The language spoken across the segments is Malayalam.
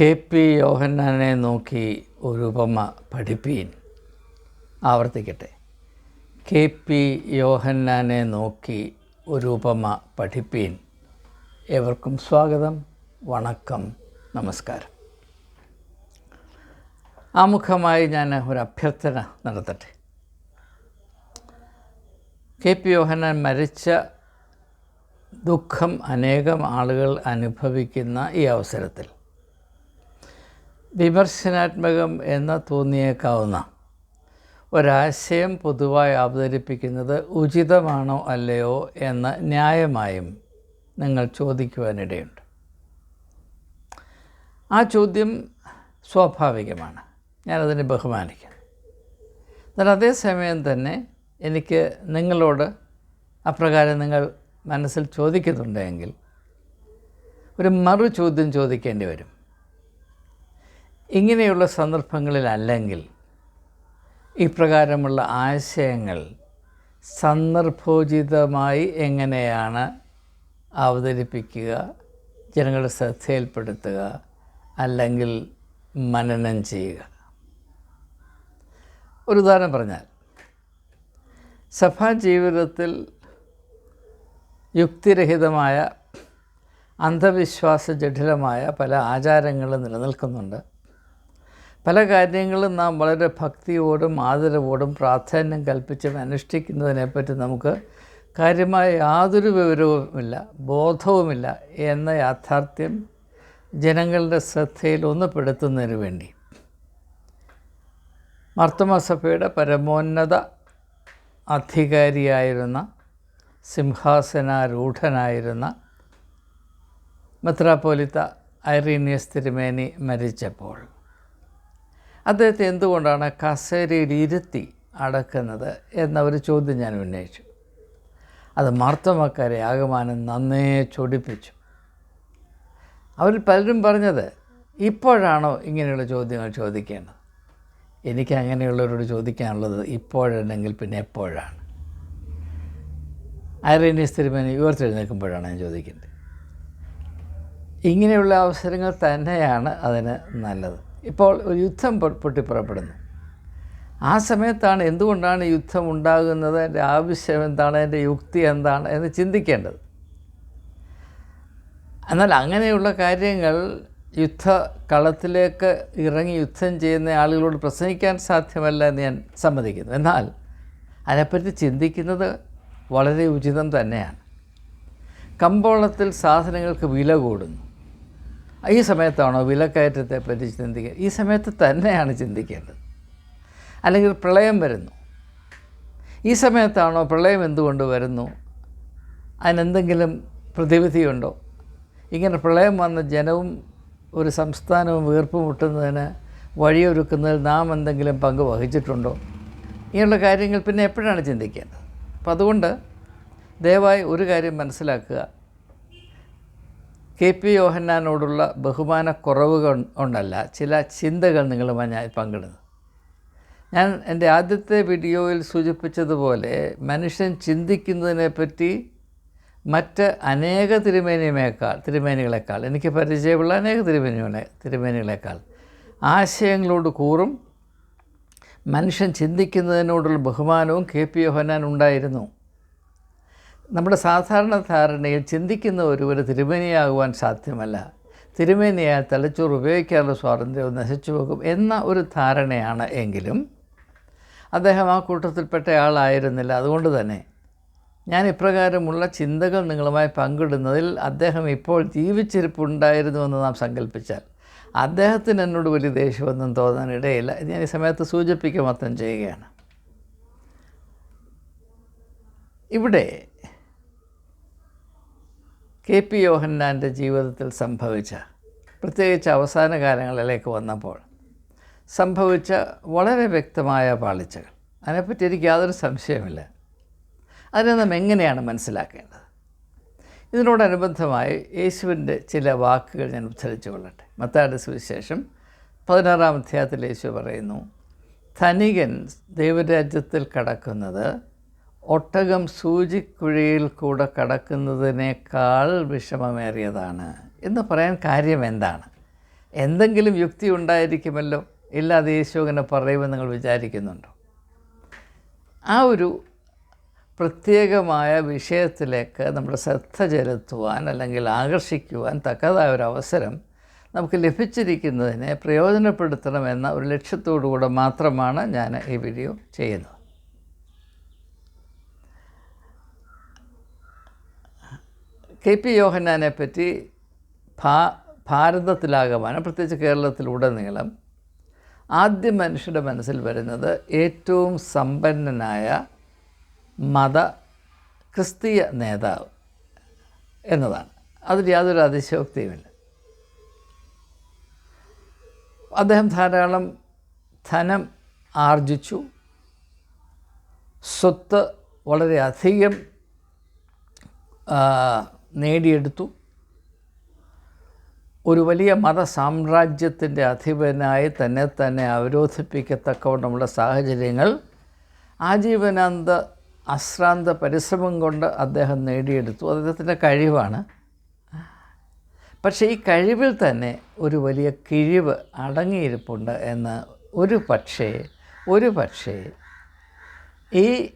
കെ പി യോഹന്നാനെ നോക്കി ഒരു ഉപമ പഠിപ്പീൻ. ആവർത്തിക്കട്ടെ. കെ പി യോഹന്നാനെ നോക്കി ഒരു ഉപമ പഠിപ്പീൻ. ഏവർക്കും സ്വാഗതം. വണക്കം. നമസ്കാരം. ആമുഖമായി ഞാൻ ഒരു അഭ്യർത്ഥന നടത്തട്ടെ. കെ പി യോഹന്നാൻ മരിച്ച ദുഃഖം അനേകം ആളുകൾ അനുഭവിക്കുന്ന ഈ അവസരത്തിൽ വിമർശനാത്മകം എന്ന് തോന്നിയേക്കാവുന്ന ഒരാശയം പൊതുവായി അവതരിപ്പിക്കുന്നത് ഉചിതമാണോ അല്ലയോ എന്ന് ന്യായമായും നിങ്ങൾ ചോദിക്കുവാനിടയുണ്ട്. ആ ചോദ്യം സ്വാഭാവികമാണ്. ഞാനതിനെ ബഹുമാനിക്കുന്നു. എന്നാൽ അതേസമയം തന്നെ എനിക്ക് നിങ്ങളോട് അപ്രകാരം നിങ്ങൾ മനസ്സിൽ ചോദിക്കുന്നുണ്ടെങ്കിൽ ഒരു മറു ചോദ്യം ചോദിക്കേണ്ടി വരും. ഇങ്ങനെയുള്ള സന്ദർഭങ്ങളിലല്ലെങ്കിൽ ഇപ്രകാരമുള്ള ആശയങ്ങൾ സന്ദർഭോചിതമായി എങ്ങനെയാണ് അവതരിപ്പിക്കുക ജനങ്ങളുടെ ശ്രദ്ധയിൽപ്പെടുത്തുക അല്ലെങ്കിൽ മനനം ചെയ്യുക. ഒരു ഉദാഹരണം പറഞ്ഞാൽ സഭാ ജീവിതത്തിൽ യുക്തിരഹിതമായ അന്ധവിശ്വാസ ജഠിലമായ പല ആചാരങ്ങളും നിലനിൽക്കുന്നുണ്ട്. പല കാര്യങ്ങളും നാം വളരെ ഭക്തിയോടും ആദരവോടും പ്രാധാന്യം കൽപ്പിച്ചും അനുഷ്ഠിക്കുന്നതിനെപ്പറ്റി നമുക്ക് കാര്യമായ യാതൊരു വിവരവുമില്ല ബോധവുമില്ല എന്ന യാഥാർത്ഥ്യം ജനങ്ങളുടെ ശ്രദ്ധയിൽ ഒന്നുപെടുത്തുന്നതിന് വേണ്ടി. മർത്തമസഭയുടെ പരമോന്നത അധികാരിയായിരുന്ന സിംഹാസനാരൂഢനായിരുന്ന മെത്രാപ്പോലിത്ത ഐറീനിയസ് തിരുമേനി മരിച്ചപ്പോൾ അദ്ദേഹത്തെ എന്തുകൊണ്ടാണ് കസേരയിൽ ഇരുത്തി അടക്കുന്നത് എന്ന ഒരു ചോദ്യം ഞാൻ ഉന്നയിച്ചു. അത് മാർത്തമക്കാരെ ആകമാനം നന്നേ ചൊടിപ്പിച്ചു. അവരിൽ പലരും പറഞ്ഞത് ഇപ്പോഴാണോ ഇങ്ങനെയുള്ള ചോദ്യങ്ങൾ ചോദിക്കേണ്ടത്? എനിക്ക് അങ്ങനെയുള്ളവരോട് ചോദിക്കാനുള്ളത് ഇപ്പോഴല്ലെങ്കിൽ പിന്നെ എപ്പോഴാണ്? ഐറേനിയസ് തിരുമേനി ഉയർത്തെഴുന്നേൽക്കുമ്പോഴാണ് ഞാൻ ചോദിക്കേണ്ടത്. ഇങ്ങനെയുള്ള അവസരങ്ങൾ തന്നെയാണ് അതിന് നല്ലത്. ഇപ്പോൾ ഒരു യുദ്ധം പൊട്ടിപ്പുറപ്പെടുന്നു. ആ സമയത്താണ് എന്തുകൊണ്ടാണ് യുദ്ധം ഉണ്ടാകുന്നത്? എന്റെ ആവശ്യം എന്താണ്? എന്റെ യുക്തി എന്താണ്? എന്ന് ചിന്തിക്കേണ്ടത്. എന്നാൽ അങ്ങനെയുള്ള കാര്യങ്ങൾ യുദ്ധ കളത്തിലേക്ക് ഇറങ്ങി യുദ്ധം ചെയ്യുന്ന ആളുകളോട് പ്രസംഗിക്കാൻ സാധ്യമല്ല എന്ന് ഞാൻ സമ്മതിക്കുന്നു. എന്നാൽ അതിനെപ്പറ്റി ചിന്തിക്കുന്നത് വളരെ ഉചിതം തന്നെയാണ്. കമ്പോളത്തിൽ സാധനങ്ങൾക്ക് വില കൂടുന്നു. ഈ സമയത്താണോ വിലക്കയറ്റത്തെ പറ്റി ചിന്തിക്കുക ഈ സമയത്ത് തന്നെയാണ് ചിന്തിക്കേണ്ടത്. അല്ലെങ്കിൽ പ്രളയം വരുന്നു. ഈ സമയത്താണോ പ്രളയം എന്തുകൊണ്ട് വരുന്നു? അതിനെന്തെങ്കിലും പ്രതിവിധിയുണ്ടോ? ഇങ്ങനെ പ്രളയം വന്ന ജനവും ഒരു സംസ്ഥാനവും വീർപ്പ് മുട്ടുന്നതിന് വഴിയൊരുക്കുന്നതിൽ നാം എന്തെങ്കിലും പങ്ക് വഹിച്ചിട്ടുണ്ടോ? ഇങ്ങനെയുള്ള കാര്യങ്ങൾ പിന്നെ എപ്പോഴാണ് ചിന്തിക്കേണ്ടത്? അപ്പം അതുകൊണ്ട് ദയവായി ഒരു കാര്യം മനസ്സിലാക്കുക. കെ പി യോഹന്നാനോടുള്ള ബഹുമാനക്കുറവ് കൊണ്ടല്ല ചില ചിന്തകൾ നിങ്ങളുമായി ഞാൻ പങ്കിടുന്നു. ഞാൻ എന്റെ ആദ്യത്തെ വീഡിയോയിൽ സൂചിപ്പിച്ചതുപോലെ മനുഷ്യൻ ചിന്തിക്കുന്നതിനെപ്പറ്റി മറ്റ് അനേക തിരുമേനിയമേക്കാൾ തിരുമേനികളെക്കാൾ എനിക്ക് പരിചയമുള്ള അനേക തിരുമേനികളെ തിരുമേനികളെക്കാൾ ആശയങ്ങളോട് കൂറും മനുഷ്യൻ ചിന്തിക്കുന്നതിനോടുള്ള ബഹുമാനവും കെ പി യോഹന്നാൻ ഉണ്ടായിരുന്നു. നമ്മുടെ സാധാരണ ധാരണയിൽ ചിന്തിക്കുന്ന ഒരുവർ തിരുമേനിയാകുവാൻ സാധ്യമല്ല. തിരുമേനിയായ തലച്ചോർ ഉപയോഗിക്കാനുള്ള സ്വാതന്ത്ര്യവും നശിച്ചു പോകും എന്ന ഒരു ധാരണയാണ് എങ്കിലും അദ്ദേഹം ആ കൂട്ടത്തിൽപ്പെട്ട ആളായിരുന്നില്ല. അതുകൊണ്ട് തന്നെ ഞാൻ ഇപ്രകാരമുള്ള ചിന്തകൾ നിങ്ങളുമായി പങ്കിടുന്നതിൽ അദ്ദേഹം ഇപ്പോൾ ജീവിച്ചിരിപ്പുണ്ടായിരുന്നുവെന്ന് നാം സങ്കല്പിച്ചാൽ അദ്ദേഹത്തിന് എന്നോട് വലിയ ദേഷ്യമൊന്നും തോന്നാൻ ഇടയില്ല. ഞാൻ ഈ സമയത്ത് സൂചിപ്പിക്കുക മൊത്തം ചെയ്യുകയാണ്. ഇവിടെ കെ പി യോഹന്നാന്റെ ജീവിതത്തിൽ സംഭവിച്ച പ്രത്യേകിച്ച് അവസാന കാലങ്ങളിലേക്ക് വന്നപ്പോൾ സംഭവിച്ച വളരെ വ്യക്തമായ പാളിച്ചകൾ. അതിനെപ്പറ്റി എനിക്ക് യാതൊരു സംശയമില്ല അതിനെ നാം എങ്ങനെയാണ് മനസ്സിലാക്കേണ്ടത്? ഇതിനോടനുബന്ധമായി യേശുവിന്റെ ചില വാക്കുകൾ ഞാൻ ഉദ്ധരിച്ചു കൊള്ളട്ടെ. മത്തായുടെ സുവിശേഷം പതിനാറാം അധ്യായത്തിൽ യേശു പറയുന്നു ധനികൻ ദൈവരാജ്യത്തിൽ കടക്കുന്നത് ഒട്ടകം സൂചിക്കുഴിയിൽ കൂടെ കടക്കുന്നതിനേക്കാൾ വിഷമമേറിയതാണ്. എന്ന് പറയാൻ കാര്യം എന്താണ്? എന്തെങ്കിലും യുക്തി ഉണ്ടായിരിക്കുമല്ലോ? ഇല്ലാതെ യേശു അങ്ങനെ പറയുമെന്ന് നിങ്ങൾ വിചാരിക്കുന്നുണ്ടോ? ആ ഒരു പ്രത്യേകമായ വിഷയത്തിലേക്ക് നമ്മുടെ ശ്രദ്ധ ചെലുത്തുവാൻ അല്ലെങ്കിൽ ആകർഷിക്കുവാൻ തക്കതായ ഒരു അവസരം നമുക്ക് ലഭിച്ചിരിക്കുന്നതിനെ പ്രയോജനപ്പെടുത്തണമെന്ന ഒരു ലക്ഷ്യത്തോടു കൂടെ മാത്രമാണ് ഞാൻ ഈ വീഡിയോ ചെയ്യുന്നത്. കെ പി യോഹന്നാനെ പറ്റി ഭാ ഭാരതത്തിലാകമാനം പ്രത്യേകിച്ച് കേരളത്തിലുടനീളം ആദ്യ മനുഷ്യരുടെ മനസ്സിൽ വരുന്നത് ഏറ്റവും സമ്പന്നനായ മത ക്രിസ്തീയ നേതാവ് എന്നതാണ്. അതിൽ യാതൊരു അതിശയോക്തിയുമില്ല. അദ്ദേഹം ധാരാളം ധനം ആർജിച്ചു. സ്വത്ത് വളരെയധികം നേടിയെടുത്തു. ഒരു വലിയ മതസാമ്രാജ്യത്തിന്റെ അധിപനായി തന്നെ തന്നെ അവരോധിപ്പിക്കത്തക്കവണ്ണമുള്ള സാഹചര്യങ്ങൾ ആജീവനാന്ത അശ്രാന്ത പരിശ്രമം കൊണ്ട് അദ്ദേഹം നേടിയെടുത്തു. അദ്ദേഹത്തിന്റെ കഴിവാണ്. പക്ഷേ ഈ കഴിവിൽ തന്നെ ഒരു വലിയ കിഴിവ് അടങ്ങിയിരിപ്പുണ്ട് എന്ന് ഒരു പക്ഷേ ഒരു പക്ഷേ ഈ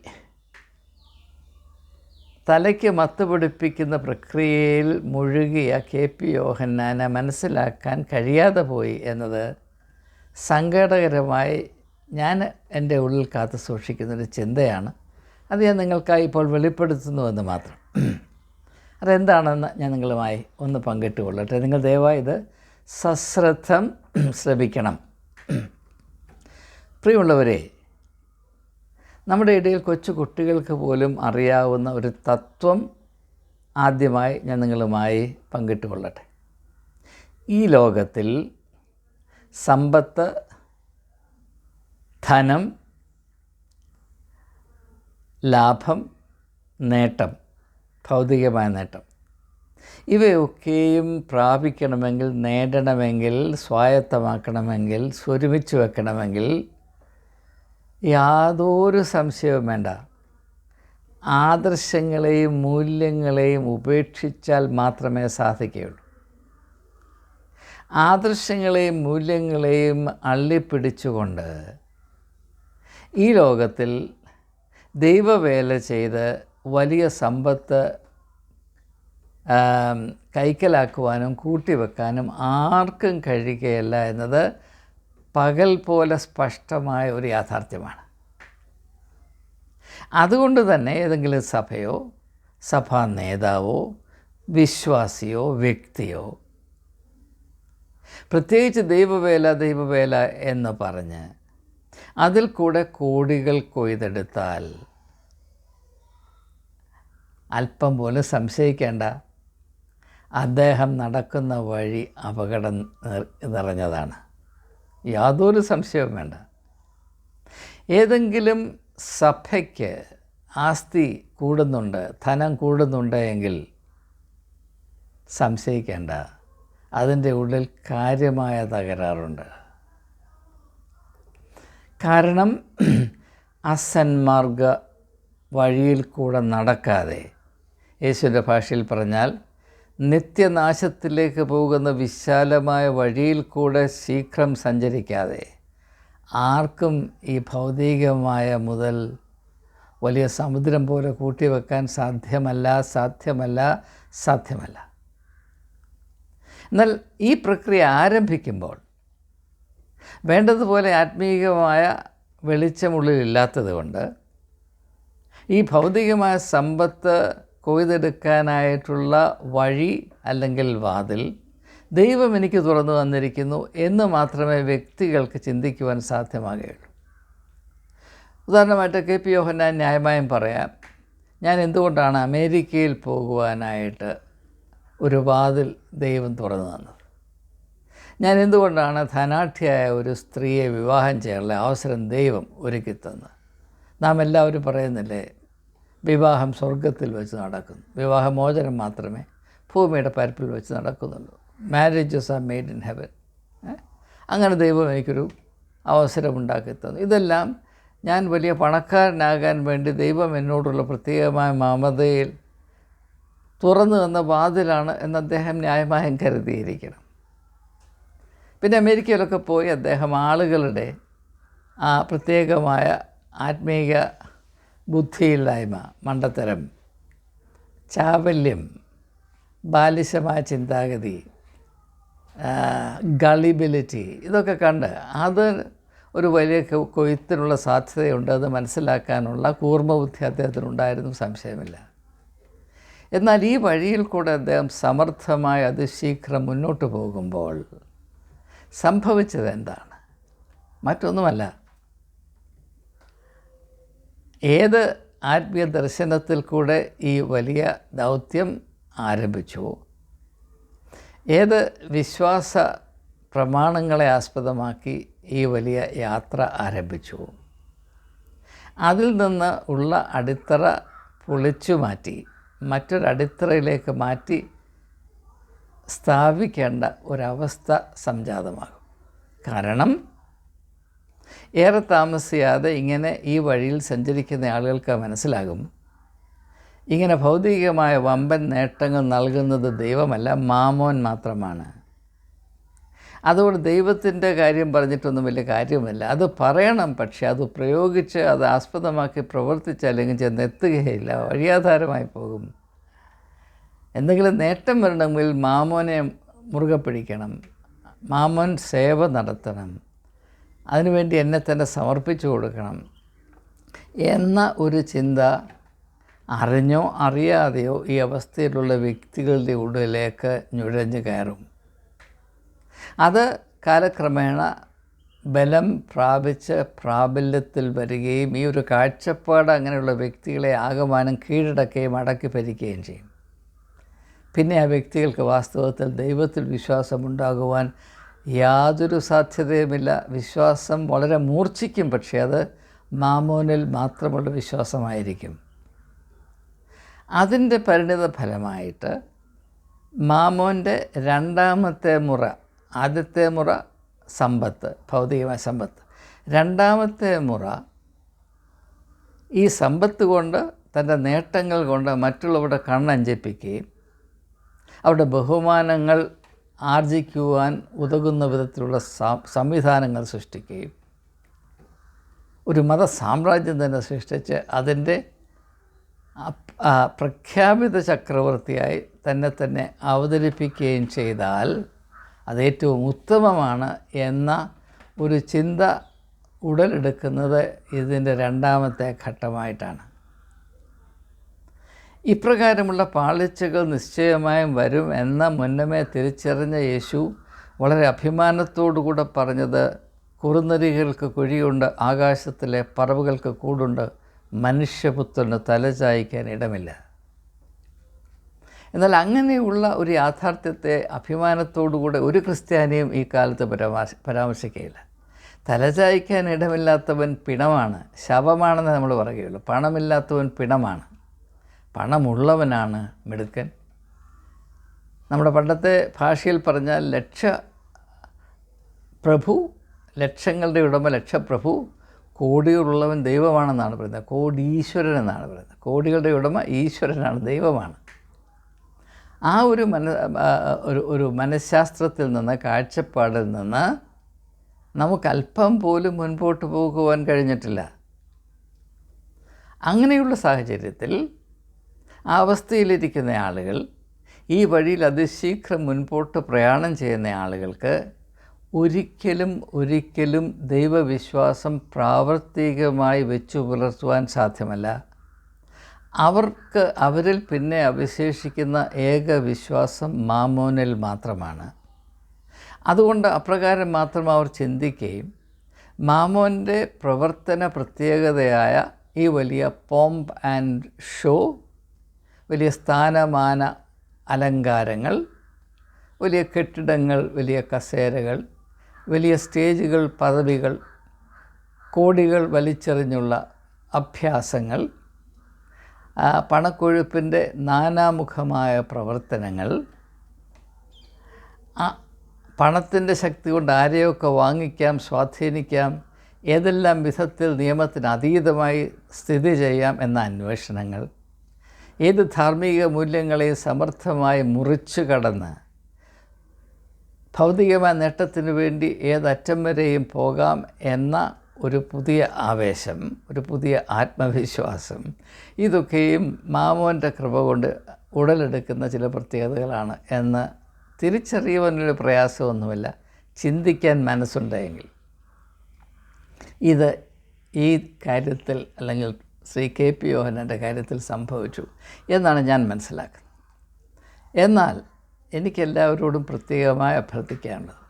തലയ്ക്ക് മത്ത് പിടിപ്പിക്കുന്ന പ്രക്രിയയിൽ മുഴുകിയ കെ പി യോഹന്നാനെ മനസ്സിലാക്കാൻ കഴിയാതെ പോയി എന്നത് സങ്കടകരമായി ഞാൻ എന്റെ ഉള്ളിൽ കാത്തു സൂക്ഷിക്കുന്നൊരു ചിന്തയാണ്. അത് ഞാൻ നിങ്ങൾക്കായി ഇപ്പോൾ വെളിപ്പെടുത്തുന്നുവെന്ന് മാത്രം. അതെന്താണെന്ന് ഞാൻ നിങ്ങളുമായി ഒന്ന് പങ്കിട്ടുകൊള്ളട്ടെ. നിങ്ങൾ ദയവായി ഇത് സശ്രദ്ധം ശ്രമിക്കണം. പ്രിയമുള്ളവരെ നമ്മുടെ ഇടയിൽ കൊച്ചു കുട്ടികൾക്ക് പോലും അറിയാവുന്ന ഒരു തത്വം ആദ്യമായി ഞാൻ നിങ്ങളുമായി പങ്കിട്ടുകൊള്ളട്ടെ. ഈ ലോകത്തിൽ സമ്പത്ത് ധനം ലാഭം നേട്ടം ഭൗതികമായ നേട്ടം ഇവയൊക്കെയും പ്രാപിക്കണമെങ്കിൽ നേടണമെങ്കിൽ സ്വായത്തമാക്കണമെങ്കിൽ സ്വരുമിച്ച് വെക്കണമെങ്കിൽ യാതൊരു സംശയവും വേണ്ട. ആദർശങ്ങളെയും മൂല്യങ്ങളെയും ഉപേക്ഷിച്ചാൽ മാത്രമേ സാധിക്കുകയുള്ളൂ. ആദർശങ്ങളെയും മൂല്യങ്ങളെയും അള്ളിപ്പിടിച്ചുകൊണ്ട് ഈ ലോകത്തിൽ ദൈവവേല ചെയ്ത് വലിയ സമ്പത്ത് കൈക്കലാക്കുവാനും കൂട്ടിവെക്കാനും ആർക്കും കഴിയുകയല്ല എന്നത് പകൽ പോലെ സ്പഷ്ടമായ ഒരു യാഥാർത്ഥ്യമാണ്. അതുകൊണ്ട് തന്നെ ഏതെങ്കിലും സഭയോ സഭാ നേതാവോ വിശ്വാസിയോ വ്യക്തിയോ പ്രത്യേകിച്ച് ദൈവവേല ദൈവവേല എന്ന് പറഞ്ഞ് അതിൽ കൂടെ കോടികൾ കൊയ്തെടുത്താൽ അല്പം പോലും സംശയിക്കേണ്ട. അദ്ദേഹം നടക്കുന്ന വഴി അപകടം നിറഞ്ഞതാണ്. യാതൊരു സംശയവും വേണ്ട. ഏതെങ്കിലും സഭയ്ക്ക് ആസ്തി കൂടുന്നുണ്ട് ധനം കൂടുന്നുണ്ട് എങ്കിൽ സംശയിക്കേണ്ട. അതിന്റെ ഉള്ളിൽ കാര്യമായ തകരാറുണ്ട്. കാരണം അസന്മാർഗ വഴിയിൽ കൂടെ നടക്കാതെ യേശുവിന്റെ ഭാഷയിൽ പറഞ്ഞാൽ നിത്യനാശത്തിലേക്ക് പോകുന്ന വിശാലമായ വഴിയിൽ കൂടെ ശീഘ്രം സഞ്ചരിക്കാതെ ആർക്കും ഈ ഭൗതികമായ മുതൽ വലിയ സമുദ്രം പോലെ കൂട്ടിവെക്കാൻ സാധ്യമല്ല സാധ്യമല്ല സാധ്യമല്ല. എന്നാൽ ഈ പ്രക്രിയ ആരംഭിക്കുമ്പോൾ വേണ്ടതുപോലെ ആത്മീയമായ വെളിച്ചമുള്ളിലില്ലാത്തത് കൊണ്ട് ഈ ഭൗതികമായ സമ്പത്ത് കൊയ്തെടുക്കാനായിട്ടുള്ള വഴി അല്ലെങ്കിൽ വാതിൽ ദൈവം എനിക്ക് തുറന്നു വന്നിരിക്കുന്നു എന്ന് മാത്രമേ വ്യക്തികൾക്ക് ചിന്തിക്കുവാൻ സാധ്യമാകുകയുള്ളൂ. ഉദാഹരണമായിട്ട് കെ പി യോഹന്നാൻ ന്യായമായും പറയാം ഞാൻ എന്തുകൊണ്ടാണ് അമേരിക്കയിൽ പോകുവാനായിട്ട് ഒരു വാതിൽ ദൈവം തുറന്നു തന്നത്? ഞാൻ എന്തുകൊണ്ടാണ് ധനാഠ്യായ ഒരു സ്ത്രീയെ വിവാഹം ചെയ്യാനുള്ള അവസരം ദൈവം ഒരുക്കി തന്നത് നാം എല്ലാവരും പറയുന്നില്ലേ വിവാഹം സ്വർഗത്തിൽ വെച്ച് നടക്കുന്നു. വിവാഹമോചനം മാത്രമേ ഭൂമിയുടെ പരപ്പിൽ വെച്ച് നടക്കുന്നുള്ളൂ. Marriages are made in heaven അങ്ങനെ ദൈവം എനിക്കൊരു അവസരമുണ്ടാക്കി തന്നു. ഇതെല്ലാം ഞാൻ വലിയ പണക്കാരനാകാൻ വേണ്ടി ദൈവം എന്നോടുള്ള പ്രത്യേകമായ മമതയിൽ തുറന്നു തന്ന വാതിലാണ് എന്ന് അദ്ദേഹം ന്യായമായും കരുതിയിരിക്കണം. പിന്നെ അമേരിക്കയിലൊക്കെ പോയി അദ്ദേഹം ആളുകളുടെ ആ പ്രത്യേകമായ ആത്മീയ ബുദ്ധിയില്ലായ്മ മണ്ടത്തരം ചാവല്യം ബാലിശമായ ചിന്താഗതി ഗളിബിലിറ്റി ഇതൊക്കെ കണ്ട് അത് ഒരു വലിയ കൊയ്ത്തിനുള്ള സാധ്യതയുണ്ട്. അത് മനസ്സിലാക്കാനുള്ള കൂർമ്മബുദ്ധി അദ്ദേഹത്തിനുണ്ടായിരുന്നു സംശയമില്ല. എന്നാൽ ഈ വഴിയിൽ കൂടെ അദ്ദേഹം സമർത്ഥമായി അതിശീഘ്രം മുന്നോട്ട് പോകുമ്പോൾ സംഭവിച്ചത് എന്താണ്? മറ്റൊന്നുമല്ല. ഏത് ആത്മീയ ദർശനത്തിൽ കൂടെ ഈ വലിയ ദൗത്യം ആരംഭിച്ചു? ഏത് വിശ്വാസ പ്രമാണങ്ങളെ ആസ്പദമാക്കി ഈ വലിയ യാത്ര ആരംഭിച്ചു? അതിൽ നിന്ന് ഉള്ള അടിത്തറ പൊളിച്ചു മാറ്റി മറ്റൊരടിത്തറയിലേക്ക് മാറ്റി സ്ഥാപിക്കേണ്ട ഒരവസ്ഥ സംജാതമാകും. കാരണം ഏറെ താമസിയാതെ ഇങ്ങനെ ഈ വഴിയിൽ സഞ്ചരിക്കുന്ന ആളുകൾക്ക് മനസ്സിലാകും. ഇങ്ങനെ ഭൗതികമായ വമ്പൻ നേട്ടങ്ങൾ നൽകുന്നത് ദൈവമല്ല മാമോൻ മാത്രമാണ്. അതുകൊണ്ട് ദൈവത്തിന്റെ കാര്യം പറഞ്ഞിട്ടൊന്നും വലിയ കാര്യമല്ല അത് പറയണം പക്ഷേ അത് പ്രയോഗിച്ച് അത് ആസ്പദമാക്കി പ്രവർത്തിച്ചല്ലെങ്കിൽ ചെന്നെത്തുകയില്ല വഴിയാധാരമായി പോകും. എന്തെങ്കിലും നേട്ടം വരണമെങ്കിൽ മാമോനെ മുറുകെ പിടിക്കണം മാമോൻ സേവ നടത്തണം. അതിനുവേണ്ടി എന്നെ തന്നെ സമർപ്പിച്ചു കൊടുക്കണം എന്ന ഒരു ചിന്ത അറിഞ്ഞോ അറിയാതെയോ ഈ അവസ്ഥയിലുള്ള വ്യക്തികളുടെ ഉള്ളിലേക്ക് ഞുഴഞ്ഞു കയറും. അത് കാലക്രമേണ ബലം പ്രാപിച്ച് പ്രാബല്യത്തിൽ വരികയും ഈ ഒരു കാഴ്ചപ്പാട് അങ്ങനെയുള്ള വ്യക്തികളെ ആകമാനം കീഴടക്കുകയും അടക്കി ഭരിക്കുകയും ചെയ്യും. പിന്നെ ആ വ്യക്തികൾക്ക് വാസ്തവത്തിൽ ദൈവത്തിൽ വിശ്വാസമുണ്ടാകുവാൻ യാതൊരു സാധ്യതയുമില്ല. വിശ്വാസം വളരെ മൂർച്ഛിക്കും പക്ഷേ അത് മാമോനിൽ മാത്രമുള്ള വിശ്വാസമായിരിക്കും. അതിന്റെ പരിണിത ഫലമായിട്ട് മാമോന്റെ രണ്ടാമത്തെ മുറ ആദ്യത്തെ മുറ സമ്പത്ത് ഭൗതികമായ സമ്പത്ത്. രണ്ടാമത്തെ മുറ ഈ സമ്പത്ത് കൊണ്ട് തന്റെ നേട്ടങ്ങൾ കൊണ്ട് മറ്റുള്ളവരുടെ കണ്ണഞ്ചിപ്പിക്കുകയും അവരുടെ ബഹുമാനങ്ങൾ ആർജിക്കുവാൻ ഉതകുന്ന വിധത്തിലുള്ള സംവിധാനങ്ങൾ സൃഷ്ടിക്കുകയും ഒരു മത സാമ്രാജ്യം തന്നെ സൃഷ്ടിച്ച് അതിന്റെ പ്രഖ്യാപിത ചക്രവർത്തിയായി തന്നെ തന്നെ അവതരിപ്പിക്കുകയും ചെയ്താൽ അതേറ്റവും ഉത്തമമാണ് എന്ന ഒരു ചിന്ത ഉടലെടുക്കുന്നത് ഇതിന്റെ രണ്ടാമത്തെ ഘട്ടമായിട്ടാണ്. ഇപ്രകാരമുള്ള പാളിച്ചകൾ നിശ്ചയമായും വരും എന്ന മുന്നമേ തിരിച്ചറിഞ്ഞ യേശു വളരെ അഭിമാനത്തോടുകൂടെ പറഞ്ഞത് കുറുനരികൾക്ക് കുഴിയുണ്ട് ആകാശത്തിലെ പറവുകൾക്ക് കൂടുണ്ട് മനുഷ്യപുത്രന് തലചായ്ക്കാൻ ഇടമില്ല. എന്നാൽ അങ്ങനെയുള്ള ഒരു യാഥാർത്ഥ്യത്തെ അഭിമാനത്തോടുകൂടെ ഒരു ക്രിസ്ത്യാനിയും ഈ കാലത്ത് പരാമർശ പരാമർശിക്കുകയില്ല. തലചായ്ക്കാൻ ഇടമില്ലാത്തവൻ പിണമാണ് ശവമാണെന്ന് നമ്മൾ പറയുകയുള്ളൂ. പണമില്ലാത്തവൻ പിണമാണ്. പണമുള്ളവനാണ് മിടുക്കൻ. നമ്മുടെ പണ്ടത്തെ ഭാഷയിൽ പറഞ്ഞാൽ ലക്ഷ പ്രഭു ലക്ഷങ്ങളുടെ ഉടമ ലക്ഷപ്രഭു കോടികളുള്ളവൻ ദൈവമാണെന്നാണ് പറയുന്നത്. കോടീശ്വരൻ എന്നാണ് പറയുന്നത്. കോടികളുടെ ഉടമ ഈശ്വരനാണ് ദൈവമാണ്. ആ ഒരു മന ഒരു ഒരു മനഃശാസ്ത്രത്തിൽ നിന്ന് കാഴ്ചപ്പാടിൽ നിന്ന് നമുക്ക് അല്പം പോലും മുൻപോട്ട് പോകുവാൻ കഴിഞ്ഞിട്ടില്ല. അങ്ങനെയുള്ള സാഹചര്യത്തിൽ അവസ്ഥയിലിരിക്കുന്ന ആളുകൾ ഈ വഴിയിൽ അതിശീഘ്രം മുൻപോട്ട് പ്രയാണം ചെയ്യുന്ന ആളുകൾക്ക് ഒരിക്കലും ഒരിക്കലും ദൈവവിശ്വാസം പ്രാവർത്തികമായി വെച്ചു പുലർത്തുവാൻ സാധ്യമല്ല. അവർക്ക് അവരിൽ പിന്നെ അവശേഷിക്കുന്ന ഏക വിശ്വാസം മാമോനിൽ മാത്രമാണ്. അതുകൊണ്ട് അപ്രകാരം മാത്രം അവർ ചിന്തിക്കുകയും മാമോന്റെ പ്രവർത്തന പ്രത്യേകതയായ ഈ വലിയ പോംപ് ആൻഡ് ഷോ വലിയ സ്ഥാനമാന അലങ്കാരങ്ങൾ വലിയ കെട്ടിടങ്ങൾ വലിയ കസേരകൾ വലിയ സ്റ്റേജുകൾ പദവികൾ കോടികൾ വലിച്ചെറിഞ്ഞുള്ള അഭ്യാസങ്ങൾ പണക്കൊഴുപ്പിന്റെ നാനാമുഖമായ പ്രവർത്തനങ്ങൾ ആ പണത്തിന്റെ ശക്തി കൊണ്ട് ആരെയൊക്കെ വാങ്ങിക്കാം സ്വാധീനിക്കാം ഏതെല്ലാം വിധത്തിൽ നിയമത്തിന് അതീതമായി സ്ഥിതി ചെയ്യാം എന്ന അന്വേഷണങ്ങൾ ഏത് ധാർമ്മിക മൂല്യങ്ങളെ സമർത്ഥമായി മുറിച്ചു കടന്ന് ഭൗതികമായ നേട്ടത്തിനു വേണ്ടി ഏതറ്റം വരെയും പോകാം എന്ന ഒരു പുതിയ ആവേശം ഒരു പുതിയ ആത്മവിശ്വാസം ഇതൊക്കെയും മാമോന്റെ കൃപ കൊണ്ട് ഉടലെടുക്കുന്ന ചില പ്രത്യേകതകളാണ് എന്ന് തിരിച്ചറിയുവാനൊരു പ്രയാസമൊന്നുമില്ല. ചിന്തിക്കാൻ മനസ്സുണ്ടെങ്കിൽ. ഇത് ഈ കാര്യത്തിൽ അല്ലെങ്കിൽ ശ്രീ കെ പി യോഹനന്റെ കാര്യത്തിൽ സംഭവിച്ചു എന്നാണ് ഞാൻ മനസ്സിലാക്കുന്നത്. എന്നാൽ എനിക്കെല്ലാവരോടും പ്രത്യേകമായി അഭ്യർത്ഥിക്കാനുള്ളത്.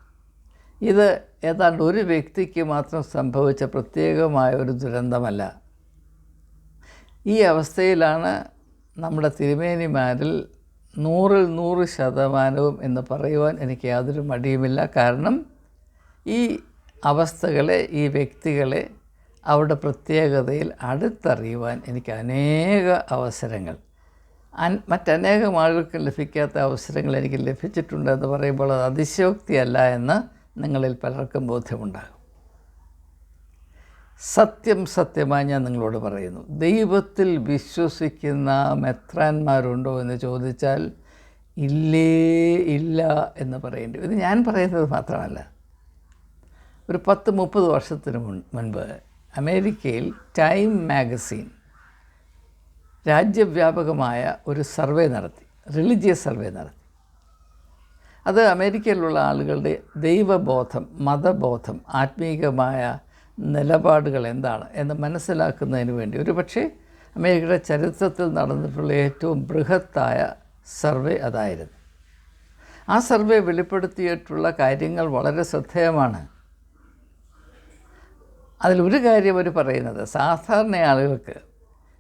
ഇത് ഏതാണ്ട് ഒരു വ്യക്തിക്ക് മാത്രം സംഭവിച്ച പ്രത്യേകമായ ഒരു ദുരന്തമല്ല. ഈ അവസ്ഥയിലാണ് നമ്മുടെ തിരുമേനിമാരിൽ നൂറിൽ നൂറ് ശതമാനവും എന്ന് പറയുവാൻ എനിക്ക് യാതൊരു മടിയുമില്ല. കാരണം ഈ അവസ്ഥകളെ ഈ വ്യക്തികളെ അവരുടെ പ്രത്യേകതയിൽ അടുത്തറിയുവാൻ എനിക്ക് അനേക അവസരങ്ങൾ. മറ്റനേകം ആളുകൾക്ക് ലഭിക്കാത്ത അവസരങ്ങൾ എനിക്ക് ലഭിച്ചിട്ടുണ്ട് എന്ന് പറയുമ്പോൾ അത് അതിശയോക്തിയല്ല എന്ന് നിങ്ങളിൽ പലർക്കും ബോധ്യമുണ്ടാകും. സത്യം സത്യമായി ഞാൻ നിങ്ങളോട് പറയുന്നു. ദൈവത്തിൽ വിശ്വസിക്കുന്ന മെത്രാന്മാരുണ്ടോ എന്ന് ചോദിച്ചാൽ ഇല്ലേ ഇല്ല എന്ന് പറയേണ്ടി ഇത് ഞാൻ പറയുന്നത് മാത്രമല്ല. ഒരു പത്ത് മുപ്പത് വർഷത്തിന് മുൻ മുൻപ് അമേരിക്കയിൽ ടൈം മാഗസീൻ രാജ്യവ്യാപകമായ ഒരു സർവേ നടത്തി റിലിജിയസ് സർവേ നടത്തി. അത് അമേരിക്കയിലുള്ള ആളുകളുടെ ദൈവബോധം മതബോധം ആത്മീയമായ നിലപാടുകൾ എന്താണ് എന്ന് മനസ്സിലാക്കുന്നതിന് വേണ്ടി. ഒരു പക്ഷേ അമേരിക്കയുടെ ചരിത്രത്തിൽ നടന്നിട്ടുള്ള ഏറ്റവും ബൃഹത്തായ സർവേ അതായിരുന്നു. ആ സർവേ വെളിപ്പെടുത്തിയിട്ടുള്ള കാര്യങ്ങൾ വളരെ ശ്രദ്ധേയമാണ്. അതിലൊരു കാര്യം അവർ പറയുന്നത്. സാധാരണ ആളുകൾക്ക്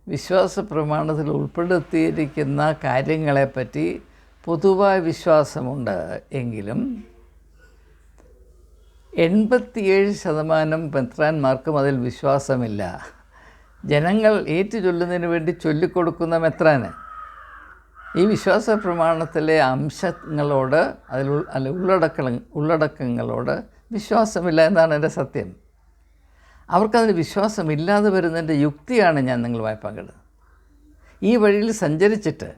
വിശ്വാസ പ്രമാണത്തിൽ ഉൾപ്പെടുത്തിയിരിക്കുന്ന കാര്യങ്ങളെപ്പറ്റി പൊതുവായ വിശ്വാസമുണ്ട് എങ്കിലും എൺപത്തിയേഴ് ശതമാനം മെത്രാന്മാർക്കും അതിൽ വിശ്വാസമില്ല. ജനങ്ങൾ ഏറ്റു ചൊല്ലുന്നതിന് വേണ്ടി ചൊല്ലിക്കൊടുക്കുന്ന മെത്രാന്. ഈ വിശ്വാസ പ്രമാണത്തിലെ അംശങ്ങളോട് അതിൽ അല്ല ഉള്ളടക്ക ഉള്ളടക്കങ്ങളോട് വിശ്വാസമില്ല എന്നാണ് എന്റെ സത്യം. അവർക്കതിന് വിശ്വാസമില്ലാതെ വരുന്നതിന്റെ യുക്തിയാണ് ഞാൻ നിങ്ങൾ പങ്കിടുന്നത് ഈ വഴിയിൽ സഞ്ചരിച്ചിട്ട്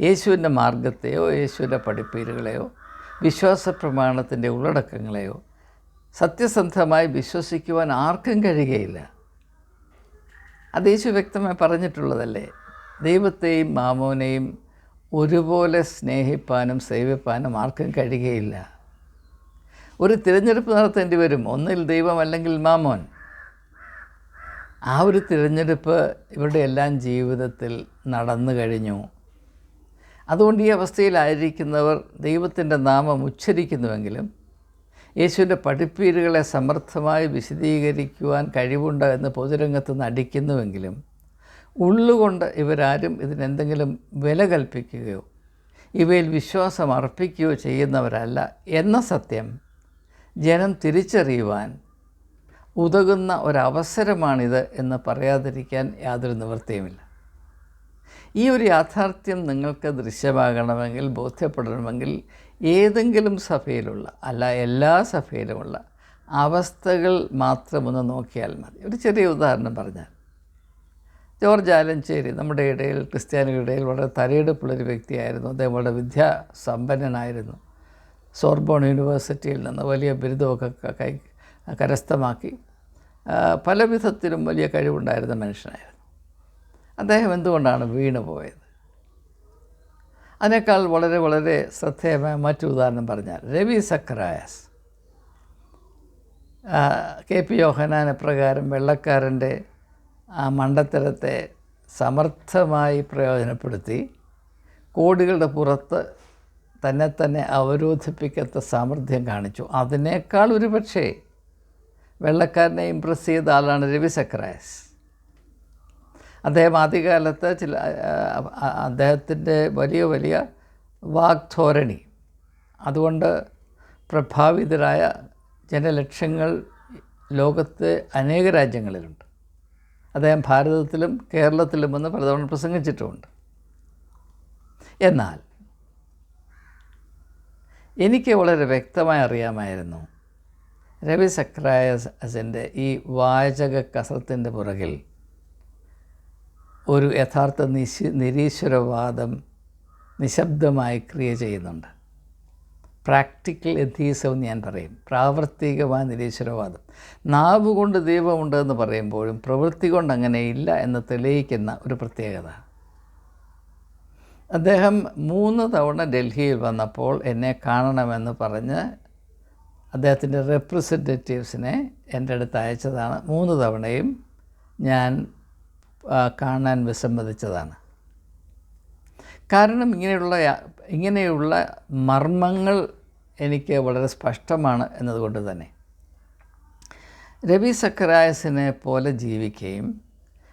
യേശുവിന്റെ മാർഗത്തെയോ യേശുവിന്റെ പഠിപ്പീരുകളെയോ വിശ്വാസ പ്രമാണത്തിന്റെ ഉള്ളടക്കങ്ങളെയോ സത്യസന്ധമായി വിശ്വസിക്കുവാൻ ആർക്കും കഴിയുകയില്ല. അത് യേശു വ്യക്തമായി പറഞ്ഞിട്ടുള്ളതല്ലേ? ദൈവത്തെയും മാമോനെയും ഒരുപോലെ സ്നേഹിപ്പാനും സേവിപ്പാനും ആർക്കും കഴിയുകയില്ല. ഒരു തിരഞ്ഞെടുപ്പ് നടത്തേണ്ടി വരും. ഒന്നിൽ ദൈവം അല്ലെങ്കിൽ മാമോൻ. ആ ഒരു തിരഞ്ഞെടുപ്പ് ഇവരുടെ എല്ലാം ജീവിതത്തിൽ നടന്നു കഴിഞ്ഞു. അതുകൊണ്ട് ഈ അവസ്ഥയിലായിരിക്കുന്നവർ ദൈവത്തിന്റെ നാമം ഉച്ചരിക്കുന്നുവെങ്കിലും യേശുവിന്റെ പഠിപ്പീരുകളെ സമർത്ഥമായി വിശദീകരിക്കുവാൻ കഴിവുണ്ട് എന്ന് പൊതുരംഗത്ത് നടിക്കുന്നുവെങ്കിലും ഉള്ളുകൊണ്ട് ഇവരാരും ഇതിനെന്തെങ്കിലും വില കൽപ്പിക്കുകയോ ഇവയിൽ വിശ്വാസം അർപ്പിക്കുകയോ ചെയ്യുന്നവരല്ല എന്ന സത്യം. ജനം തിരിച്ചറിയുവാൻ ഉതകുന്ന ഒരവസരമാണിത് എന്ന് പറയാതിരിക്കാൻ യാതൊരു നിവൃത്തിയുമില്ല. ഈ ഒരു യാഥാർത്ഥ്യം നിങ്ങൾക്ക് ദൃശ്യമാകണമെങ്കിൽ ബോധ്യപ്പെടണമെങ്കിൽ ഏതെങ്കിലും സഭയിലുള്ള അല്ല എല്ലാ സഭയിലുമുള്ള അവസ്ഥകൾ മാത്രമൊന്ന് നോക്കിയാൽ മതി. ഒരു ചെറിയ ഉദാഹരണം പറഞ്ഞാൽ ജോർജ് ആലഞ്ചേരി നമ്മുടെ ഇടയിൽ ക്രിസ്ത്യാനികളുടെ ഇടയിൽ വളരെ തലയെടുപ്പുള്ളൊരു വ്യക്തിയായിരുന്നു. അദ്ദേഹം വളരെ വിദ്യാസമ്പന്നനായിരുന്നു. സോർബോൺ യൂണിവേഴ്സിറ്റിയിൽ നിന്ന് വലിയ ബിരുദമൊക്കെ കൈ കരസ്ഥമാക്കി പല വിധത്തിലും വലിയ കഴിവുണ്ടായിരുന്ന മനുഷ്യനായിരുന്നു. അദ്ദേഹം എന്തുകൊണ്ടാണ് വീണു പോയത്? അതിനേക്കാൾ വളരെ വളരെ ശ്രദ്ധേയമായ മറ്റു ഉദാഹരണം പറഞ്ഞാൽ രവി സക്രായസ് കെ പി യോഹനാന പ്രകാരം വെള്ളക്കാരന്റെ ആ മണ്ടത്തരത്തെ സമർത്ഥമായി പ്രയോജനപ്പെടുത്തി കോടികളുടെ പുറത്ത് തന്നെ തന്നെ അവരോധിപ്പിക്കാത്ത സാമർഥ്യം കാണിച്ചു. അതിനേക്കാൾ ഒരു പക്ഷേ വെള്ളക്കാരനെ ഇമ്പ്രസ് ചെയ്ത ആളാണ് രവി സക്രായസ് അദ്ദേഹം ആദ്യകാലത്ത് ചില അദ്ദേഹത്തിന്റെ വലിയ വലിയ വാഗ്ധോരണി. അതുകൊണ്ട് പ്രഭാവിതരായ ജനലക്ഷങ്ങൾ ലോകത്തെ അനേക രാജ്യങ്ങളിലുണ്ട്. അദ്ദേഹം ഭാരതത്തിലും കേരളത്തിലും വന്ന് പലതവണ പ്രസംഗിച്ചിട്ടുമുണ്ട്. എന്നാൽ എനിക്ക് വളരെ വ്യക്തമായി അറിയാമായിരുന്നു. രവി സക്രായസിന്റെ ഈ വാചക കസത്തിന്റെ പുറകിൽ ഒരു യഥാർത്ഥ നിശി നിരീശ്വരവാദം നിശബ്ദമായി ക്രിയ ചെയ്യുന്നുണ്ട്. പ്രാക്ടിക്കൽ എത്തീസം എന്ന് ഞാൻ പറയും. പ്രാവർത്തികമായ നിരീശ്വരവാദം. നാവ് കൊണ്ട് ദൈവമുണ്ടെന്ന് പറയുമ്പോഴും പ്രവൃത്തി കൊണ്ട് അങ്ങനെയില്ല എന്ന് തെളിയിക്കുന്ന ഒരു പ്രത്യേകത. അദ്ദേഹം മൂന്ന് തവണ ഡൽഹിയിൽ വന്നപ്പോൾ എന്നെ കാണണമെന്ന് പറഞ്ഞ് അദ്ദേഹത്തിന്റെ റെപ്രസെന്റേറ്റീവ്സിനെ എന്റെ അടുത്ത് അയച്ചതാണ്. മൂന്ന് തവണയും ഞാൻ കാണാൻ വിസമ്മതിച്ചതാണ്. കാരണം ഇങ്ങനെയുള്ള ഇങ്ങനെയുള്ള മർമ്മങ്ങൾ എനിക്ക് വളരെ സ്പഷ്ടമാണ് എന്നതുകൊണ്ട് തന്നെ. രവി സക്കരായസിനെ പോലെ ജീവിക്കുകയും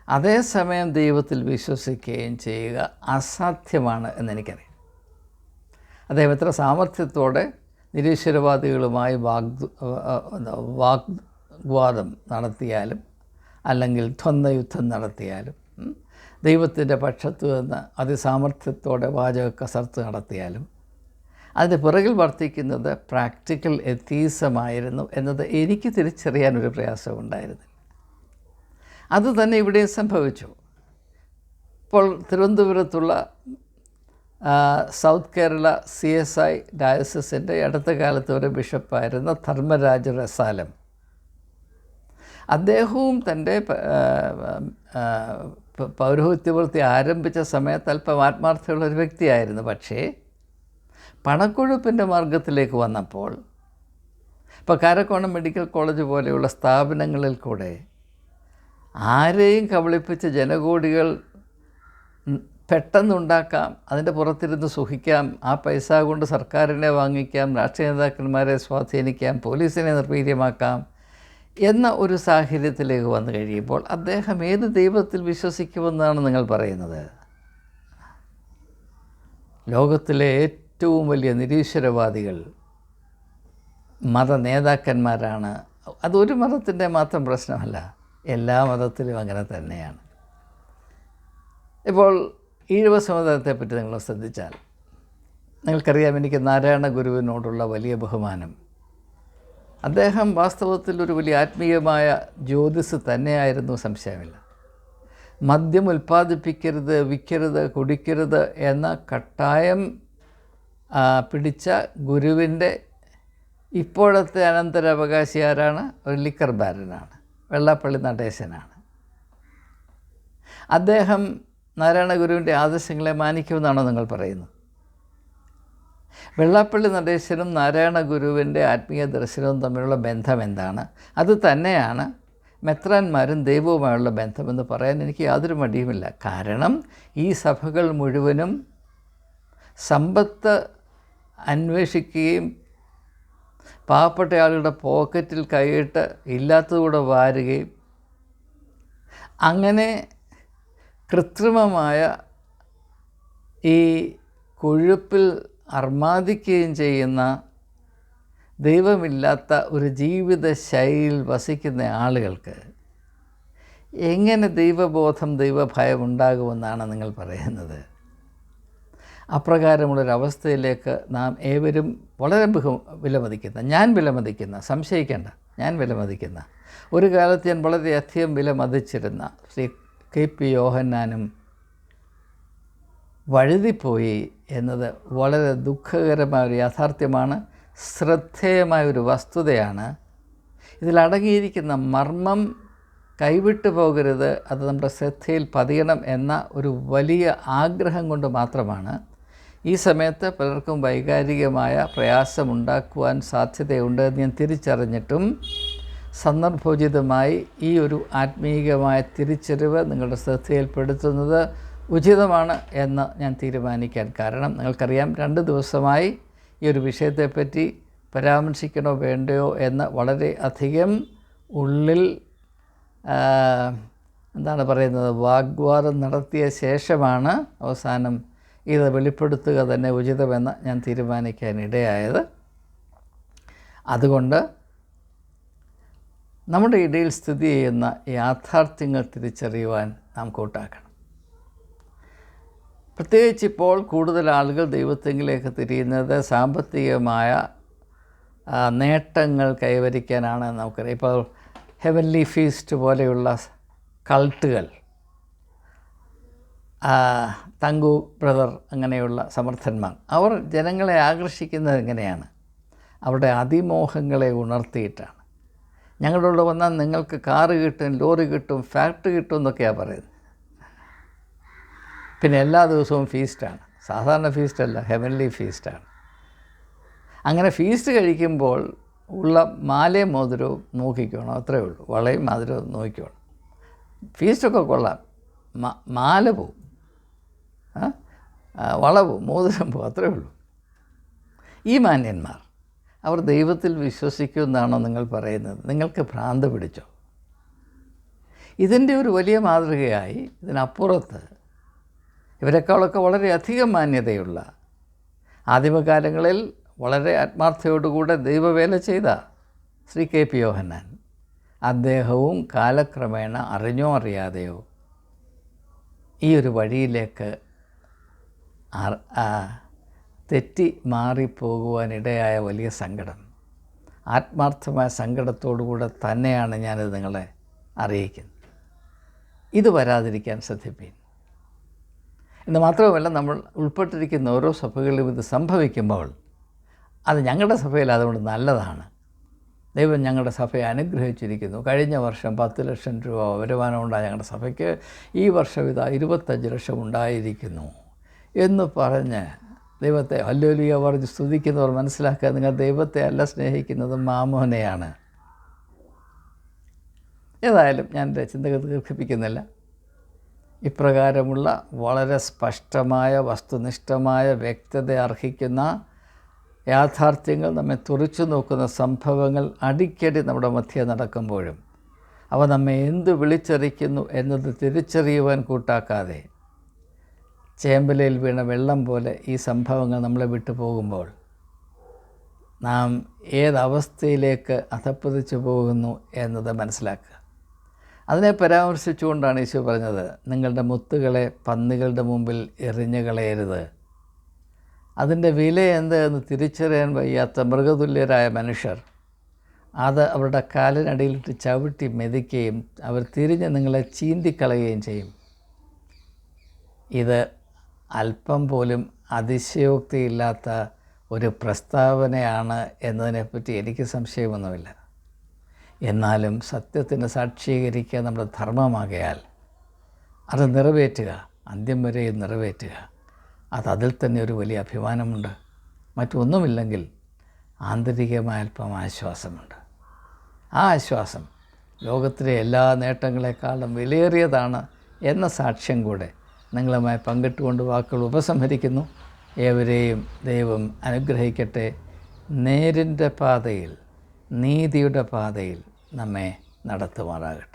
അതേസമയം ദൈവത്തിൽ വിശ്വസിക്കുകയും ചെയ്യുക അസാധ്യമാണ് എന്നെനിക്കറിയാം. അദ്ദേഹം എത്ര സാമർഥ്യത്തോടെ നിരീശ്വരവാദികളുമായി വാഗ് വാഗ്വാദം നടത്തിയാലും അല്ലെങ്കിൽ ദ്വന്ദ്വയുദ്ധം നടത്തിയാലും ദൈവത്തിന്റെ പക്ഷത്ത് നിന്ന് അതിസാമർഥ്യത്തോടെ വാചക കസർത്ത് നടത്തിയാലും അതിന്റെ പിറകിൽ വർത്തിക്കുന്നത് പ്രാക്ടിക്കൽ എത്തീസമായിരുന്നു എന്നത് എനിക്ക് തിരിച്ചറിയാനൊരു പ്രയാസമുണ്ടായിരുന്നില്ല അത് തന്നെ ഇവിടെയും സംഭവിച്ചു. ഇപ്പോൾ തിരുവനന്തപുരത്തുള്ള south Kerala C S I ഡയസസിന്റെ അടുത്ത കാലത്ത് ഒരു ബിഷപ്പായിരുന്ന ധർമ്മരാജ റസാലം അദ്ദേഹവും തന്റെ പൗരോഹിത്യവൃത്തി ആരംഭിച്ച സമയത്ത് അല്പം ആത്മാർത്ഥമുള്ള ഒരു വ്യക്തിയായിരുന്നു. പക്ഷേ പണക്കൊഴുപ്പിന്റെ മാർഗത്തിലേക്ക് വന്നപ്പോൾ ഇപ്പോൾ കാരക്കോണം മെഡിക്കൽ കോളേജ് പോലെയുള്ള സ്ഥാപനങ്ങളിൽ കൂടെ ആരെയും കബളിപ്പിച്ച് ജനകോടികൾ പെട്ടെന്നുണ്ടാക്കാം അതിന്റെ പുറത്തിരുന്ന് സുഖിക്കാം ആ പൈസ കൊണ്ട് സർക്കാരിനെ വാങ്ങിക്കാം രാഷ്ട്രീയ നേതാക്കന്മാരെ സ്വാധീനിക്കാം പോലീസിനെ നിർവീര്യമാക്കാം എന്ന ഒരു സാഹചര്യത്തിലേക്ക് വന്നു കഴിയുമ്പോൾ അദ്ദേഹം ഏത് ദൈവത്തിൽ വിശ്വസിക്കുമെന്നാണ് നിങ്ങൾ പറയുന്നത്? ലോകത്തിലെ ഏറ്റവും വലിയ നിരീശ്വരവാദികൾ മത നേതാക്കന്മാരാണ്. അതൊരു മതത്തിന്റെ മാത്രം പ്രശ്നമല്ല. എല്ലാ മതത്തിലും അങ്ങനെ തന്നെയാണ്. ഇപ്പോൾ ഈഴവ സമുദായത്തെപ്പറ്റി നിങ്ങൾ ശ്രദ്ധിച്ചാൽ നിങ്ങൾക്കറിയാം എനിക്ക് നാരായണ ഗുരുവിനോടുള്ള വലിയ ബഹുമാനം. അദ്ദേഹം വാസ്തവത്തിൽ ഒരു വലിയ ആത്മീയമായ ജ്യോതിസ് തന്നെയായിരുന്നു സംശയമില്ല. മദ്യം ഉൽപ്പാദിപ്പിക്കരുത് വിൽക്കരുത് കുടിക്കരുത് എന്ന കട്ടായം പിടിച്ച ഗുരുവിന്റെ ഇപ്പോഴത്തെ അനന്തരാവകാശി ആരാണ് ഒരു ലിക്കർ ബാരനാണ് വെള്ളാപ്പള്ളി നടേശനാണ്. അദ്ദേഹം നാരായണ ഗുരുവിന്റെ ആദർശങ്ങളെ മാനിക്കുമെന്നാണോ നിങ്ങൾ പറയുന്നത്? വെള്ളാപ്പള്ളി നടേശനും നാരായണ ഗുരുവിന്റെ ആത്മീയ ദർശനവും തമ്മിലുള്ള ബന്ധം എന്താണ്? അത് തന്നെയാണ് മെത്രാന്മാരും ദൈവവുമായുള്ള ബന്ധമെന്ന് പറയാൻ എനിക്ക് യാതൊരു മടിയുമില്ല. കാരണം ഈ സഭകൾ മുഴുവനും സമ്പത്ത് അന്വേഷിക്കുകയും പാവപ്പെട്ട ആളുകളുടെ പോക്കറ്റിൽ കൈയിട്ട് ഇല്ലാത്തതുകൂടെ വാരുകയും അങ്ങനെ കൃത്രിമമായ ഈ കൊഴുപ്പിൽ അർമാദിക്കുകയും ചെയ്യുന്ന ദൈവമില്ലാത്ത ഒരു ജീവിത ശൈലിയിൽ വസിക്കുന്ന ആളുകൾക്ക് എങ്ങനെ ദൈവബോധം ദൈവഭയം ഉണ്ടാകുമെന്നാണ് നിങ്ങൾ പറയുന്നത്? അപ്രകാരമുള്ളൊരവസ്ഥയിലേക്ക് നാം ഏവരും വളരെ വിലമതിക്കുന്ന ഞാൻ വിലമതിക്കുന്ന സംശയിക്കേണ്ട ഞാൻ വിലമതിക്കുന്ന ഒരു കാലത്ത് ഞാൻ വളരെയധികം വിലമതിച്ചിരുന്ന ശ്രീ കെ പി യോഹന്നാനും വഴുതിപ്പോയി എന്നത് വളരെ ദുഃഖകരമായ ഒരു യാഥാർത്ഥ്യമാണ് ശ്രദ്ധേയമായ ഒരു വസ്തുതയാണ് ഇതിലടങ്ങിയിരിക്കുന്ന മർമ്മം കൈവിട്ടു പോകരുത് അത് നമ്മുടെ ശ്രദ്ധയിൽ പതിയണം എന്ന ഒരു വലിയ ആഗ്രഹം കൊണ്ട് മാത്രമാണ് ഈ സമയത്ത് പലർക്കും വൈകാരികമായ പ്രയാസമുണ്ടാക്കുവാൻ സാധ്യതയുണ്ട് എന്ന് ഞാൻ തിരിച്ചറിഞ്ഞിട്ടും സന്ദർഭോചിതമായി ഈ ഒരു ആത്മീയമായ തിരിച്ചറിവ് നിങ്ങളുടെ ശ്രദ്ധയിൽപ്പെടുത്തുന്നത് ഉചിതമാണ് എന്ന് ഞാൻ തീരുമാനിക്കാൻ കാരണം നിങ്ങൾക്കറിയാം രണ്ട് ദിവസമായി ഈ ഒരു വിഷയത്തെപ്പറ്റി പരാമർശിക്കണോ വേണ്ടയോ എന്ന് വളരെ അധികം ഉള്ളിൽ എന്താണ് പറയുന്നത് വാഗ്വാദം നടത്തിയ ശേഷമാണ് അവസാനം ഇത് വെളിപ്പെടുത്തുക തന്നെ ഉചിതമെന്ന് ഞാൻ തീരുമാനിക്കാനിടയായത്. അതുകൊണ്ട് നമ്മുടെ ഇടയിൽ സ്ഥിതി ചെയ്യുന്ന യാഥാർത്ഥ്യങ്ങൾ തിരിച്ചറിയുവാൻ നാം കൂട്ടാക്കണം. പ്രത്യേകിച്ച് ഇപ്പോൾ കൂടുതൽ ആളുകൾ ദൈവത്തെങ്കിലേക്ക് തിരിയുന്നത് സാമ്പത്തികമായ നേട്ടങ്ങൾ കൈവരിക്കാനാണ് നമുക്കറിയാം. ഇപ്പോൾ ഹെവൻലി ഫീസ്റ്റ് പോലെയുള്ള കൾട്ടുകൾ തങ്കു ബ്രദർ അങ്ങനെയുള്ള സമർത്ഥന്മാർ. അവർ ജനങ്ങളെ ആകർഷിക്കുന്നത് എങ്ങനെയാണ്? അവരുടെ അതിമോഹങ്ങളെ ഉണർത്തിയിട്ടാണ്. ഞങ്ങളുടെ വന്നാൽ നിങ്ങൾക്ക് കാറ് കിട്ടും ലോറി കിട്ടും ഫാക്ടറി കിട്ടും എന്നൊക്കെയാണ് പറയുന്നത്. പിന്നെ എല്ലാ ദിവസവും ഫീസ്റ്റാണ്. സാധാരണ ഫീസ്റ്റല്ല ഹെവൻലി ഫീസ്റ്റാണ്. അങ്ങനെ ഫീസ്റ്റ് കഴിക്കുമ്പോൾ ഉള്ള മാലയും മോതിരവും നോക്കിക്കോണം അത്രേ ഉള്ളൂ. വളയും മാതിരവും നോക്കിക്കോണം. ഫീസ്റ്റൊക്കെ കൊള്ളാം. മാല പോവും. ആ? ആ, വള പോവും മോതിരം അത്രേ ഉള്ളൂ. ഈ മാന്യന്മാർ അവർ ദൈവത്തിൽ വിശ്വസിക്കുമെന്നാണോ നിങ്ങൾ പറയുന്നത്? നിങ്ങൾക്ക് ഭ്രാന്ത് പിടിച്ചോ? ഇതിന്റെ ഒരു വലിയ മാതൃകയായി ഇതിനപ്പുറത്ത് ഇവരെക്കാളൊക്കെ വളരെയധികം മാന്യതയുള്ള ആദിമകാലങ്ങളിൽ വളരെ ആത്മാർത്ഥയോടുകൂടെ ദൈവവേല ചെയ്ത ശ്രീ കെ പി യോഹന്നാൻ അദ്ദേഹവും കാലക്രമേണ അറിഞ്ഞോ അറിയാതെയോ ഈ ഒരു വഴിയിലേക്ക് തെറ്റി മാറിപ്പോകുവാനിടയായ വലിയ സങ്കടം. ആത്മാർത്ഥമായ സങ്കടത്തോടുകൂടെ തന്നെയാണ് ഞാനിത് നിങ്ങളെ അറിയിക്കുന്നത്. ഇത് വരാതിരിക്കാൻ ശ്രദ്ധിപ്പീൻ. എന്ന് മാത്രവുമല്ല നമ്മൾ ഉൾപ്പെട്ടിരിക്കുന്ന ഓരോ സഭകളിലും ഇത് സംഭവിക്കുമ്പോൾ അത് ഞങ്ങളുടെ സഭയിൽ അതുകൊണ്ട് നല്ലതാണ്. ദൈവം ഞങ്ങളുടെ സഭയെ അനുഗ്രഹിച്ചിരിക്കുന്നു. കഴിഞ്ഞ വർഷം പത്ത് ലക്ഷം രൂപ വരുമാനം ഉണ്ടായ ഞങ്ങളുടെ സഭയ്ക്ക് ഈ വർഷം ഇതാ ഇരുപത്തഞ്ച് ലക്ഷം ഉണ്ടായിരിക്കുന്നു. എന്ന് പറഞ്ഞ് ദൈവത്തെ അല്ലോലിയ പറഞ്ഞ് സ്തുതിക്കുന്നവർ മനസ്സിലാക്കുക നിങ്ങൾ ദൈവത്തെ അല്ല സ്നേഹിക്കുന്നത് മാമോനെയാണ്. ഏതായാലും ഞാൻ എന്റെ ചിന്തകൾ ദീർഘിപ്പിക്കുന്നില്ല. ഇപ്രകാരമുള്ള വളരെ സ്പഷ്ടമായ വസ്തുനിഷ്ഠമായ വ്യക്തത അർഹിക്കുന്ന യാഥാർത്ഥ്യങ്ങൾ നമ്മെ തുറച്ചു നോക്കുന്ന സംഭവങ്ങൾ അടിക്കടി നമ്മുടെ മധ്യേ നടക്കുമ്പോഴും അവ നമ്മെ എന്ത് വിളിച്ചറിയിക്കുന്നു എന്നത് തിരിച്ചറിയുവാൻ കൂട്ടാക്കാതെ ചേമ്പലയിൽ വീണ വെള്ളം പോലെ ഈ സംഭവങ്ങൾ നമ്മളെ വിട്ടു പോകുമ്പോൾ നാം ഏതവസ്ഥയിലേക്ക് അധപ്പതിച്ചു പോകുന്നു എന്നത് മനസ്സിലാക്കുക. അതിനെ പരാമർശിച്ചുകൊണ്ടാണ് ഈശോ പറഞ്ഞത് നിങ്ങളുടെ മുത്തുകളെ പന്നികളുടെ മുമ്പിൽ എറിഞ്ഞു കളയരുത്. അതിന്റെ വില എന്ത് എന്ന് തിരിച്ചറിയാൻ വയ്യാത്ത മൃഗതുല്യരായ മനുഷ്യർ അത് അവരുടെ കാലിനടിയിലിട്ട് ചവിട്ടി മെതിക്കുകയും അവർ തിരിഞ്ഞ് നിങ്ങളെ ചീന്തിക്കളയുകയും ചെയ്യും. ഇത് അല്പം പോലും അതിശയോക്തിയില്ലാത്ത ഒരു പ്രസ്താവനയാണ് എന്നതിനെപ്പറ്റി എനിക്ക് സംശയമൊന്നുമില്ല. എന്നാലും സത്യത്തിന് സാക്ഷീകരിക്കുക നമ്മുടെ ധർമ്മമാകയാൽ അത് നിറവേറ്റുക അന്ത്യം വരെയും നിറവേറ്റുക. അത് അതിൽ തന്നെ ഒരു വലിയ അഭിമാനമുണ്ട്. മറ്റൊന്നുമില്ലെങ്കിൽ ആന്തരികമായ അല്പം ആശ്വാസമുണ്ട്. ആ ആശ്വാസം ലോകത്തിലെ എല്ലാ നേട്ടങ്ങളെക്കാളും വിലയേറിയതാണ് എന്ന സാക്ഷ്യം കൂടെ നിങ്ങളുമായി പങ്കിട്ടുകൊണ്ട് വാക്കുകൾ ഉപസംഹരിക്കുന്നു. ഏവരെയും ദൈവം അനുഗ്രഹിക്കട്ടെ. നേരിന്റെ പാതയിൽ നീതിയുടെ പാതയിൽ നമ്മെ നടത്തുമാറാകട്ടെ.